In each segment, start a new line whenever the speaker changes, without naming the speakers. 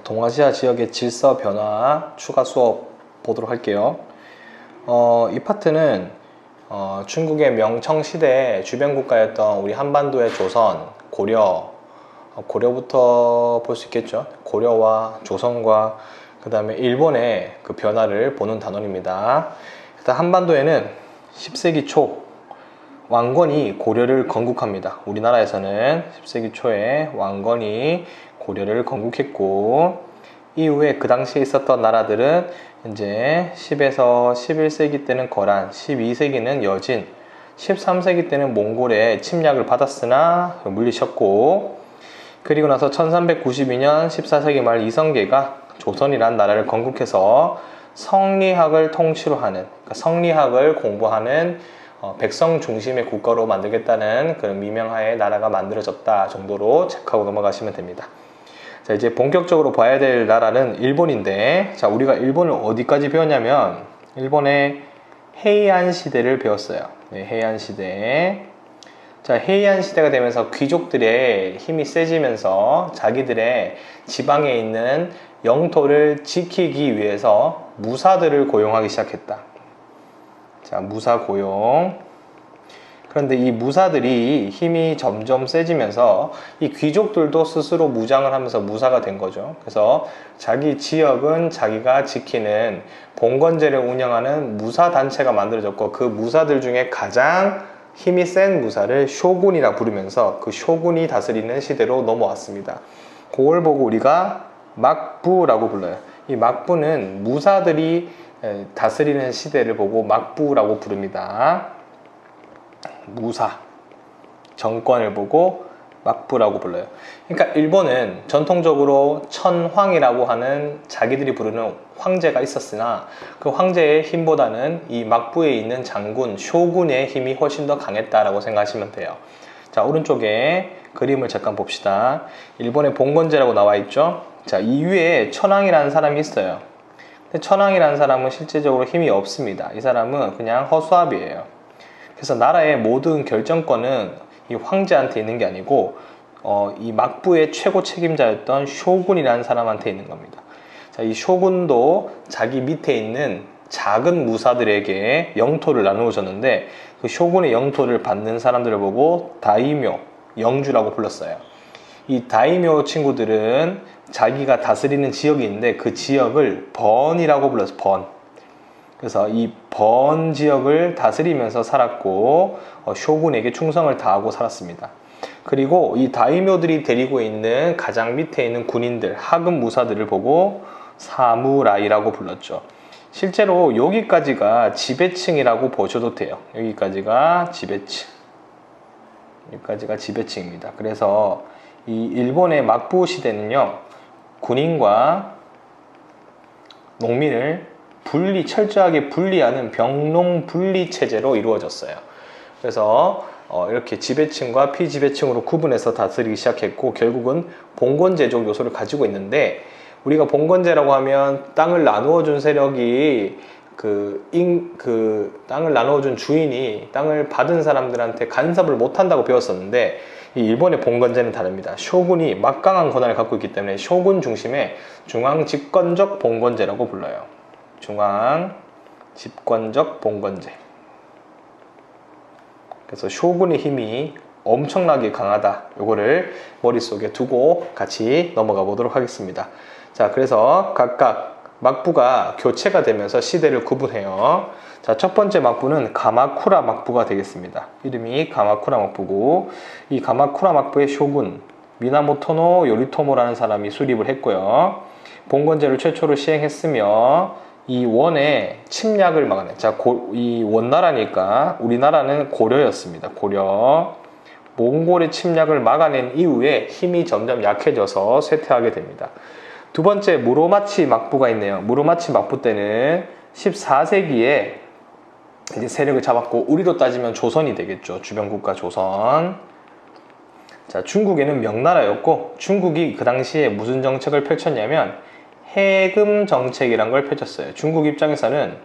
동아시아 지역의 질서 변화 추가 수업 보도록 할게요. 어, 이 파트는 어, 중국의 명청 시대 주변 국가였던 우리 한반도의 조선, 고려, 어, 고려부터 볼 수 있겠죠. 고려와 조선과 그 다음에 일본의 그 변화를 보는 단원입니다. 일단 한반도에는 10세기 초 왕건이 고려를 건국합니다. 우리나라에서는 10세기 초에 왕건이 고려를 건국했고 이후에 그 당시에 있었던 나라들은 이제 10에서 11세기 때는 거란, 12세기는 여진, 13세기 때는 몽골의 침략을 받았으나 물리쳤고 그리고 나서 1392년 14세기 말 이성계가 조선이란 나라를 건국해서 성리학을 통치로 하는 그러니까 성리학을 공부하는 어, 백성 중심의 국가로 만들겠다는 그런 미명하에 나라가 만들어졌다 정도로 체크하고 넘어가시면 됩니다. 자 이제 본격적으로 봐야 될 나라는 일본인데 자 우리가 일본을 어디까지 배웠냐면 일본의 헤이안 시대를 배웠어요. 네, 헤이안 시대. 자 헤이안 시대가 되면서 귀족들의 힘이 세지면서 자기들의 지방에 있는 영토를 지키기 위해서 무사들을 고용하기 시작했다. 자 무사 고용. 그런데 이 무사들이 힘이 점점 세지면서 이 귀족들도 스스로 무장을 하면서 무사가 된 거죠. 그래서 자기 지역은 자기가 지키는 봉건제를 운영하는 무사 단체가 만들어졌고 그 무사들 중에 가장 힘이 센 무사를 쇼군이라 부르면서 그 쇼군이 다스리는 시대로 넘어왔습니다. 그걸 보고 우리가 막부라고 불러요. 이 막부는 무사들이 에, 다스리는 시대를 보고 막부라고 부릅니다. 무사 정권을 보고 막부라고 불러요. 그러니까 일본은 전통적으로 천황이라고 하는 자기들이 부르는 황제가 있었으나 그 황제의 힘보다는 이 막부에 있는 장군 쇼군의 힘이 훨씬 더 강했다라고 생각하시면 돼요. 자 오른쪽에 그림을 잠깐 봅시다. 일본의 봉건제라고 나와 있죠. 자 이 위에 천황이라는 사람이 있어요. 근데 천황이라는 사람은 실제적으로 힘이 없습니다. 이 사람은 그냥 허수아비예요. 그래서 나라의 모든 결정권은 이 황제한테 있는 게 아니고 어, 이 막부의 최고 책임자였던 쇼군이라는 사람한테 있는 겁니다. 자, 이 쇼군도 자기 밑에 있는 작은 무사들에게 영토를 나누어 줬는데 그 쇼군의 영토를 받는 사람들을 보고 다이묘, 영주라고 불렀어요. 이 다이묘 친구들은 자기가 다스리는 지역이 있는데 그 지역을 번이라고 불렀어요. 번. 그래서 이 번 지역을 다스리면서 살았고 어, 쇼군에게 충성을 다하고 살았습니다. 그리고 이 다이묘들이 데리고 있는 가장 밑에 있는 군인들 하급 무사들을 보고 사무라이라고 불렀죠. 실제로 여기까지가 지배층이라고 보셔도 돼요. 여기까지가 지배층. 여기까지가 지배층입니다. 그래서 이 일본의 막부 시대는요, 군인과 농민을 분리, 철저하게 분리하는 병농 분리 체제로 이루어졌어요. 그래서 어, 이렇게 지배층과 피지배층으로 구분해서 다스리기 시작했고 결국은 봉건제적 요소를 가지고 있는데 우리가 봉건제라고 하면 땅을 나누어 준 세력이 그, 인, 그 땅을 나누어 준 주인이 땅을 받은 사람들한테 간섭을 못 한다고 배웠었는데 이 일본의 봉건제는 다릅니다. 쇼군이 막강한 권한을 갖고 있기 때문에 쇼군 중심의 중앙 집권적 봉건제라고 불러요. 중앙 집권적 봉건제. 그래서 쇼군의 힘이 엄청나게 강하다. 요거를 머릿속에 두고 같이 넘어가 보도록 하겠습니다. 자, 그래서 각각 막부가 교체가 되면서 시대를 구분해요. 자, 첫 번째 막부는 가마쿠라 막부가 되겠습니다. 이름이 가마쿠라 막부고, 이 가마쿠라 막부의 쇼군, 미나모토노 요리토모라는 사람이 수립을 했고요. 봉건제를 최초로 시행했으며, 이 원의 침략을 막아내. 자, 고, 이 원나라니까 우리나라는 고려였습니다. 고려. 몽골의 침략을 막아낸 이후에 힘이 점점 약해져서 쇠퇴하게 됩니다. 두 번째 무로마치 막부가 있네요. 무로마치 막부 때는 14세기에 이제 세력을 잡았고 우리로 따지면 조선이 되겠죠. 주변 국가 조선. 자, 중국에는 명나라였고 중국이 그 당시에 무슨 정책을 펼쳤냐면 해금 정책이란 걸 펼쳤어요. 중국 입장에서는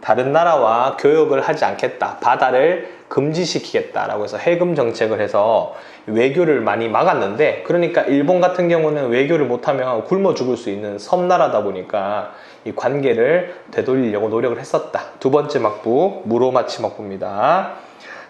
다른 나라와 교역을 하지 않겠다. 바다를 금지시키겠다라고 해서 해금 정책을 해서 외교를 많이 막았는데 그러니까 일본 같은 경우는 외교를 못하면 굶어 죽을 수 있는 섬나라다 보니까 이 관계를 되돌리려고 노력을 했었다. 두 번째 막부 무로마치 막부입니다.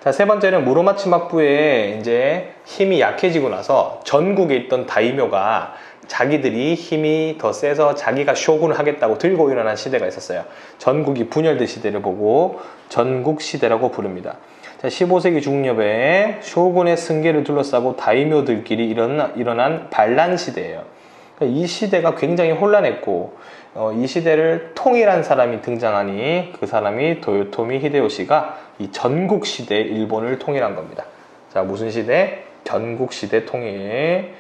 자, 세 번째는 무로마치 막부에 이제 힘이 약해지고 나서 전국에 있던 다이묘가 자기들이 힘이 더 세서 자기가 쇼군을 하겠다고 들고 일어난 시대가 있었어요. 전국이 분열된 시대를 보고 전국 시대라고 부릅니다. 자, 15세기 중엽에 쇼군의 승계를 둘러싸고 다이묘들끼리 일어나, 일어난 반란 시대예요. 그러니까 이 시대가 굉장히 혼란했고 어, 이 시대를 통일한 사람이 등장하니 그 사람이 도요토미 히데요시가 이 전국 시대 일본을 통일한 겁니다. 자 무슨 시대? 전국 시대 통일.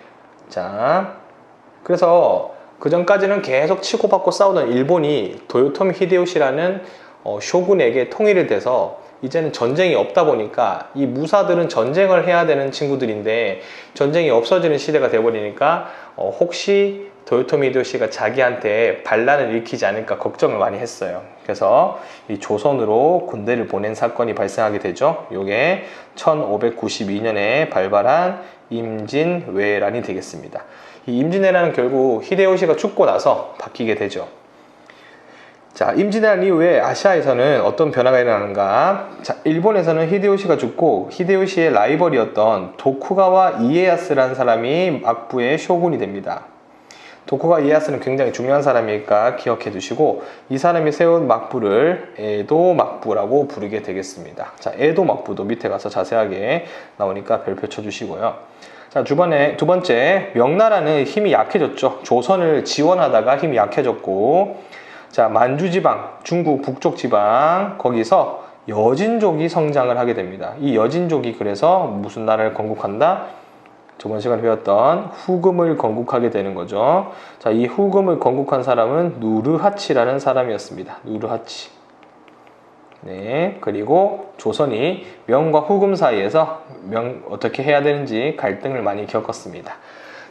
자 그래서 그 전까지는 계속 치고받고 싸우던 일본이 도요토미 히데요시라는 어, 쇼군에게 통일이 돼서 이제는 전쟁이 없다 보니까 이 무사들은 전쟁을 해야 되는 친구들인데 전쟁이 없어지는 시대가 되어버리니까 어, 혹시 도요토미 히데요시가 자기한테 반란을 일으키지 않을까 걱정을 많이 했어요. 그래서 이 조선으로 군대를 보낸 사건이 발생하게 되죠. 이게 1592년에 발발한 임진왜란이 되겠습니다. 이 임진왜란은 결국 히데요시가 죽고 나서 바뀌게 되죠. 자, 임진왜란 이후에 아시아에서는 어떤 변화가 일어나는가? 자, 일본에서는 히데요시가 죽고 히데요시의 라이벌이었던 도쿠가와 이에야스라는 사람이 막부의 쇼군이 됩니다. 도쿠가 이에야스는 굉장히 중요한 사람이니까 기억해 두시고 이 사람이 세운 막부를 에도 막부라고 부르게 되겠습니다. 자, 에도 막부도 밑에 가서 자세하게 나오니까 별표 쳐 주시고요. 자, 두, 번에, 두 번째, 명나라는 힘이 약해졌죠. 조선을 지원하다가 힘이 약해졌고, 자, 만주 지방, 중국 북쪽 지방, 거기서 여진족이 성장을 하게 됩니다. 이 여진족이 그래서 무슨 나라를 건국한다? 저번 시간에 배웠던 후금을 건국하게 되는 거죠. 자, 이 후금을 건국한 사람은 누르하치라는 사람이었습니다. 누르하치. 네, 그리고 조선이 명과 후금 사이에서 명 어떻게 해야 되는지 갈등을 많이 겪었습니다.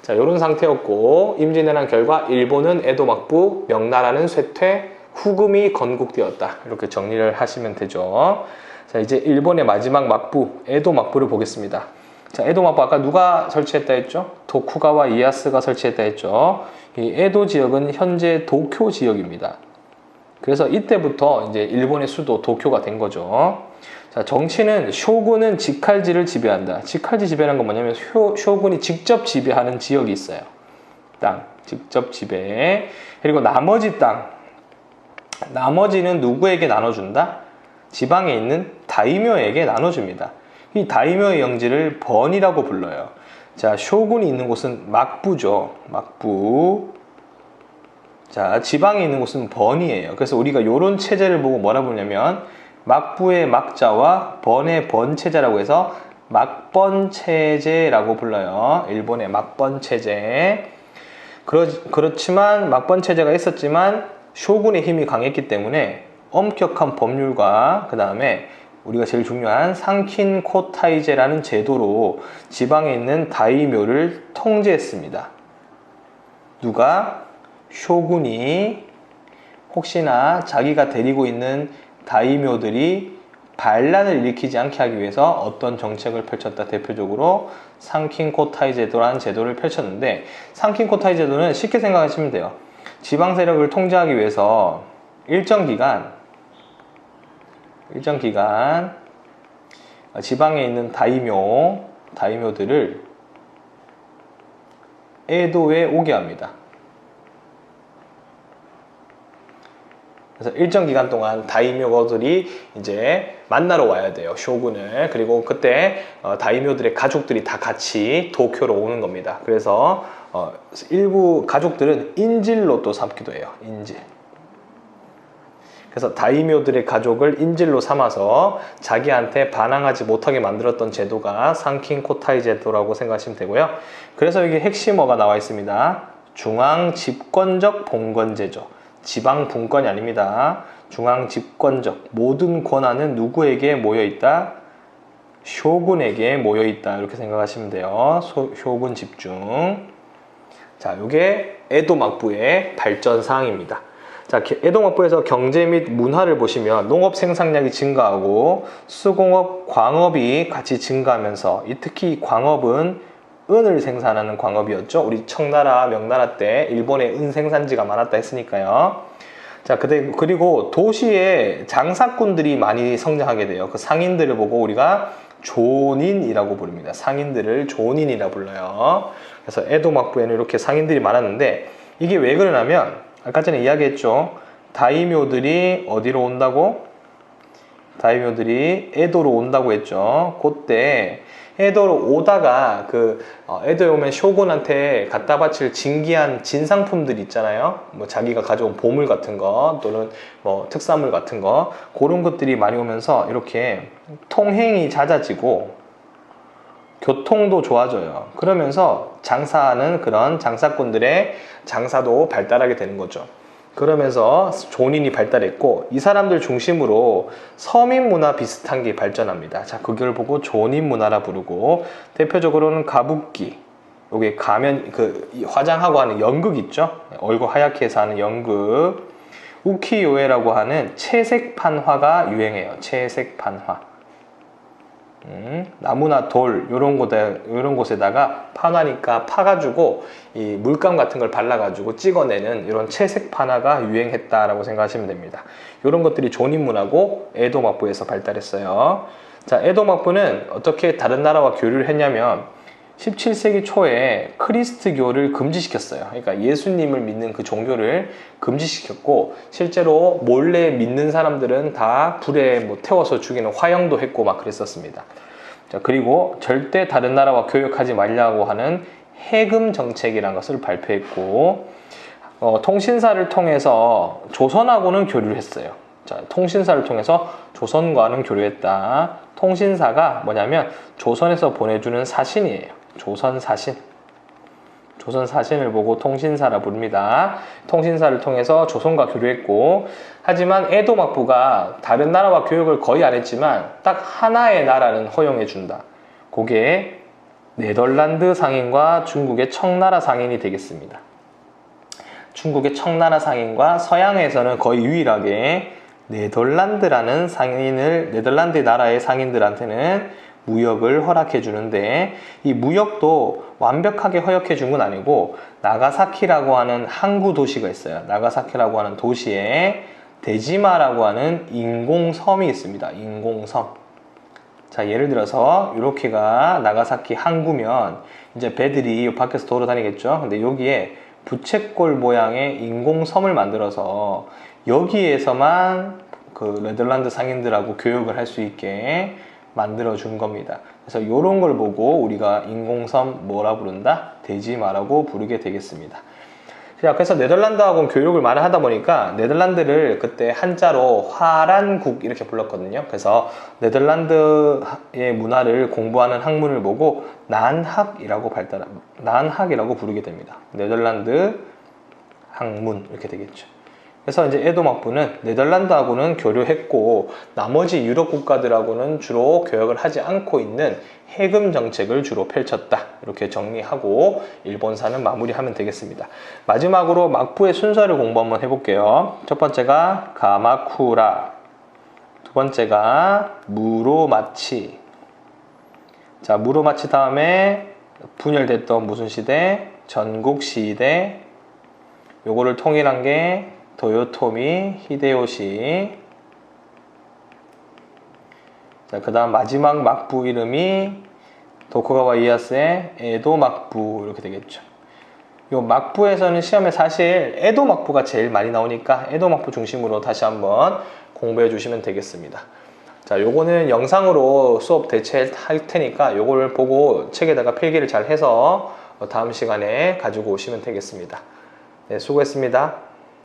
자, 이런 상태였고 임진왜란 결과 일본은 에도 막부, 명나라는 쇠퇴, 후금이 건국되었다. 이렇게 정리를 하시면 되죠. 자, 이제 일본의 마지막 막부, 에도 막부를 보겠습니다. 자, 에도 막부 아까 누가 설치했다 했죠? 도쿠가와 이에야스가 설치했다 했죠. 이 에도 지역은 현재 도쿄 지역입니다. 그래서 이때부터 이제 일본의 수도 도쿄가 된 거죠. 자, 정치는 쇼군은 직할지를 지배한다. 직할지 지배하는 건 뭐냐면 쇼, 쇼군이 직접 지배하는 지역이 있어요. 땅, 직접 지배. 그리고 나머지 땅, 나머지는 누구에게 나눠준다? 지방에 있는 다이묘에게 나눠줍니다. 이 다이묘의 영지를 번이라고 불러요. 자, 쇼군이 있는 곳은 막부죠. 막부. 자, 지방에 있는 곳은 번이에요. 그래서 우리가 이런 체제를 보고 뭐라 부르냐면 막부의 막자와 번의 번체제라고 해서 막번 체제라고 불러요. 일본의 막번 체제. 그렇, 그렇지만 막번 체제가 있었지만 쇼군의 힘이 강했기 때문에 엄격한 법률과 그 다음에 우리가 제일 중요한 상킨 코타이제라는 제도로 지방에 있는 다이묘를 통제했습니다. 누가? 쇼군이. 혹시나 자기가 데리고 있는 다이묘들이 반란을 일으키지 않게 하기 위해서 어떤 정책을 펼쳤다 대표적으로 상킨코타이 제도라는 제도를 펼쳤는데 상킨코타이 제도는 쉽게 생각하시면 돼요. 지방 세력을 통제하기 위해서 일정 기간 일정 기간 지방에 있는 다이묘 다이묘들을 에도에 오게 합니다 그래서 일정 기간 동안 다이묘들이 이제 만나러 와야 돼요. 쇼군을. 그리고 그때 어, 다이묘들의 가족들이 다 같이 도쿄로 오는 겁니다. 그래서 어, 일부 가족들은 인질로 또 삼기도 해요. 인질. 그래서 다이묘들의 가족을 인질로 삼아서 자기한테 반항하지 못하게 만들었던 제도가 상킨 코타이 제도라고 생각하시면 되고요. 그래서 여기 핵심어가 나와 있습니다. 중앙 집권적 봉건제죠. 지방 분권이 아닙니다. 중앙 집권적 모든 권한은 누구에게 모여 있다? 쇼군에게 모여 있다. 이렇게 생각하시면 돼요. 소, 쇼군 집중. 자, 이게 에도 막부의 발전 사항입니다. 자, 게- 에도막부에서 경제 및 문화를 보시면 농업 생산량이 증가하고 수공업, 광업이 같이 증가하면서 이 특히 이 광업은 은을 생산하는 광업이었죠. 우리 청나라, 명나라 때 일본의 은 생산지가 많았다 했으니까요. 자, 그리고 도시에 장사꾼들이 많이 성장하게 돼요. 그 상인들을 보고 우리가 존인이라고 부릅니다. 상인들을 존인이라 불러요. 그래서 에도 막부에는 이렇게 상인들이 많았는데 이게 왜 그러냐면 아까 전에 이야기했죠. 다이묘들이 어디로 온다고? 다이묘들이 에도로 온다고 했죠. 그때 에도로 오다가 그 어, 에도에 오면 쇼군한테 갖다 바칠 진기한 진상품들 있잖아요. 뭐 자기가 가져온 보물 같은 거 또는 뭐 특산물 같은 거 그런 것들이 많이 오면서 이렇게 통행이 잦아지고 교통도 좋아져요. 그러면서 장사하는 그런 장사꾼들의 장사도 발달하게 되는 거죠. 그러면서 존인이 발달했고 이 사람들 중심으로 서민 문화 비슷한 게 발전합니다. 자, 그걸 보고 존인 문화라 부르고 대표적으로는 가부키. 여기 가면 그이 화장하고 하는 연극 있죠? 얼굴 하얗게 해서 하는 연극. 우키요에라고 하는 채색판화가 유행해요. 채색판화. 음, 나무나 돌 이런 곳에 이런 곳에다가 파나니까 파가지고 이 물감 같은 걸 발라가지고 찍어내는 이런 채색 판화가 유행했다라고 생각하시면 됩니다. 이런 것들이 조닌문하고 에도막부에서 발달했어요. 자, 에도막부는 어떻게 다른 나라와 교류를 했냐면 17세기 초에 크리스트교를 금지시켰어요. 그러니까 예수님을 믿는 그 종교를 금지시켰고 실제로 몰래 믿는 사람들은 다 불에 뭐 태워서 죽이는 화형도 했고 막 그랬었습니다. 자, 그리고 절대 다른 나라와 교역하지 말라고 하는 해금 정책이라는 것을 발표했고 어, 통신사를 통해서 조선하고는 교류를 했어요. 자, 통신사를 통해서 조선과는 교류했다. 통신사가 뭐냐면 조선에서 보내주는 사신이에요. 조선 사신. 조선 사신을 보고 통신사라 부릅니다. 통신사를 통해서 조선과 교류했고, 하지만 에도 막부가 다른 나라와 교역을 거의 안 했지만 딱 하나의 나라는 허용해 준다. 그게 네덜란드 상인과 중국의 청나라 상인이 되겠습니다. 중국의 청나라 상인과 서양에서는 거의 유일하게 네덜란드라는 상인을 네덜란드 나라의 상인들한테는 무역을 허락해 주는데 이 무역도 완벽하게 허락해 준 건 아니고 나가사키라고 하는 항구 도시가 있어요. 나가사키라고 하는 도시에 데지마라고 하는 인공섬이 있습니다. 인공섬. 자, 예를 들어서 이렇게가 나가사키 항구면 이제 배들이 밖에서 돌아다니겠죠. 근데 여기에 부채꼴 모양의 인공섬을 만들어서 여기에서만 그 네덜란드 상인들하고 교역을 할 수 있게 만들어 준 겁니다. 그래서 이런 걸 보고 우리가 인공섬 뭐라 부른다? 대지마라고 부르게 되겠습니다. 자, 그래서 네덜란드하고 교육을 많이 하다 보니까 네덜란드를 그때 한자로 화란국 이렇게 불렀거든요. 그래서 네덜란드의 문화를 공부하는 학문을 보고 난학이라고 발달, 난학이라고 부르게 됩니다. 네덜란드 학문 이렇게 되겠죠. 그래서 이제 에도막부는 네덜란드하고는 교류했고 나머지 유럽 국가들하고는 주로 교역을 하지 않고 있는 해금 정책을 주로 펼쳤다. 이렇게 정리하고 일본사는 마무리하면 되겠습니다. 마지막으로 막부의 순서를 공부 한번 해볼게요. 첫 번째가 가마쿠라, 두 번째가 무로마치. 자, 무로마치 다음에 분열됐던 무슨 시대? 전국 시대. 요거를 통일한 게 도요토미 히데요시. 자, 그 다음 마지막 막부 이름이 도쿠가와 이에야스의 에도 막부 이렇게 되겠죠. 요 막부에서는 시험에 사실 에도 막부가 제일 많이 나오니까 에도 막부 중심으로 다시 한번 공부해 주시면 되겠습니다. 자, 요거는 영상으로 수업 대체할 테니까 요거를 보고 책에다가 필기를 잘 해서 다음 시간에 가지고 오시면 되겠습니다. 네, 수고했습니다.